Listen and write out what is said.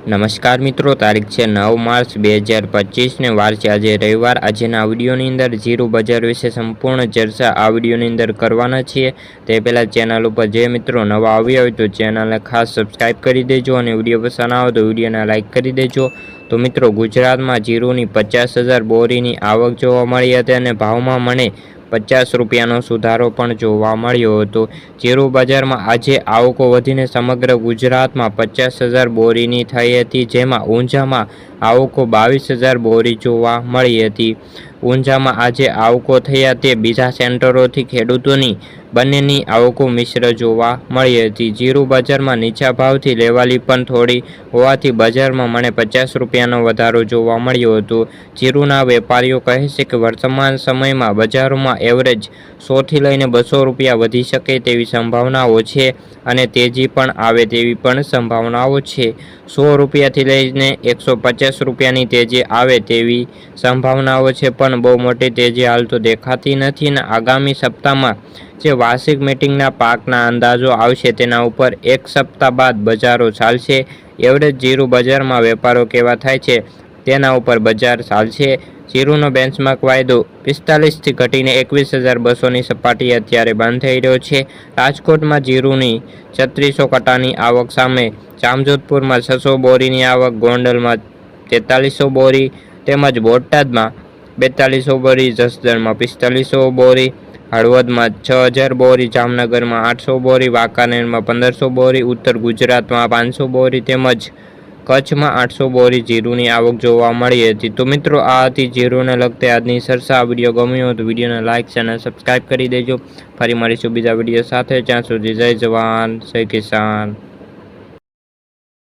નમસ્કાર મિત્રો, તારીખ છે નવ માર્ચ બે હજાર પચીસને વાર આજે રવિવાર. આજના વિડીયોની અંદર ઝીરો બજાર વિશે સંપૂર્ણ ચર્ચા આ વિડીયોની અંદર કરવાના છીએ. તે પહેલાં ચેનલ ઉપર જે મિત્રો નવા આવ્યા હોય તો ચેનલને ખાસ સબસ્ક્રાઈબ કરી દેજો અને વીડિયો પસંદ આવે તો વિડીયોને લાઇક કરી દેજો. તો મિત્રો, ગુજરાતમાં જીરુની પચાસ હજાર બોરીની આવક જોવા મળી હતી અને ભાવમાં મને પચાસ રૂપિયાનો સુધારો પણ જોવા મળ્યો હતો. જીરું બજારમાં આજે આવકો વધીને સમગ્ર ગુજરાતમાં પચાસ હજાર બોરીની થઈ હતી, જેમાં ઊંઝામાં આવકો બાવીસ હજાર બોરી જોવા મળી હતી. ઊંઝામાં આજે આવકો થયા તે બીજા સેન્ટરોથી ખેડૂતોની બંનેની આવકો મિશ્ર જોવા મળી હતી. જીરું બજારમાં નીચા ભાવથી લેવાલી પણ થોડી હોવાથી બજારમાં મને પચાસ રૂપિયાનો વધારો જોવા મળ્યો હતો. જીરુના વેપારીઓ કહે છે કે વર્તમાન સમયમાં બજારોમાં એવરેજ સોથી લઈને બસો રૂપિયા વધી શકે તેવી સંભાવનાઓ છે અને તેજી પણ આવે તેવી પણ સંભાવનાઓ છે. સો રૂપિયાથી લઈને એકસો પચાસ રૂપિયાની તેજી આવે તેવી સંભાવનાઓ છે, પણ બહુ મોટી તેજી હાલ તો દેખાતી નથી ને આગામી સપ્તાહમાં જે વાર્ષિક મિટિંગના પાકના અંદાજો આવશે તેના ઉપર એક સપ્તાહ બાદ બજારો ચાલશે. એવરેજ જીરું બજારમાં વેપારો કેવા થાય છે તેના ઉપર બજાર ચાલશે. જીરુનો બેન્ચમાર્ક વાયદો પિસ્તાલીસથી ઘટીને એકવીસ હજાર બસોની સપાટી અત્યારે બંધ થઈ રહ્યો છે. રાજકોટમાં જીરુની છત્રીસો કટાની આવક સામે, જામજોધપુરમાં છસો બોરીની આવક, ગોંડલમાં તેતાલીસો બોરી તેમજ બોટાદમાં બેતાલીસો બોરી, જસદણમાં પિસ્તાલીસો બોરી, હળવદમાં છ હજાર બોરી, જામનગરમાં આઠસો બોરી, વાંકાનેરમાં પંદરસો બોરી, ઉત્તર ગુજરાતમાં પાંચસો બોરી તેમજ કચ્છમાં આઠસો બોરી જીરુની આવક જોવા મળી હતી. તો મિત્રો, આ હતી જીરુને લગતી આજની સરસા વીડિયો ગમ્યો તો વિડીયોને લાઇક અને સબસ્ક્રાઈબ કરી દેજો. ફરી મળીશું બીજા વીડિયો સાથે. જ્યાં સુધી જય જવાન, જય કિસાન.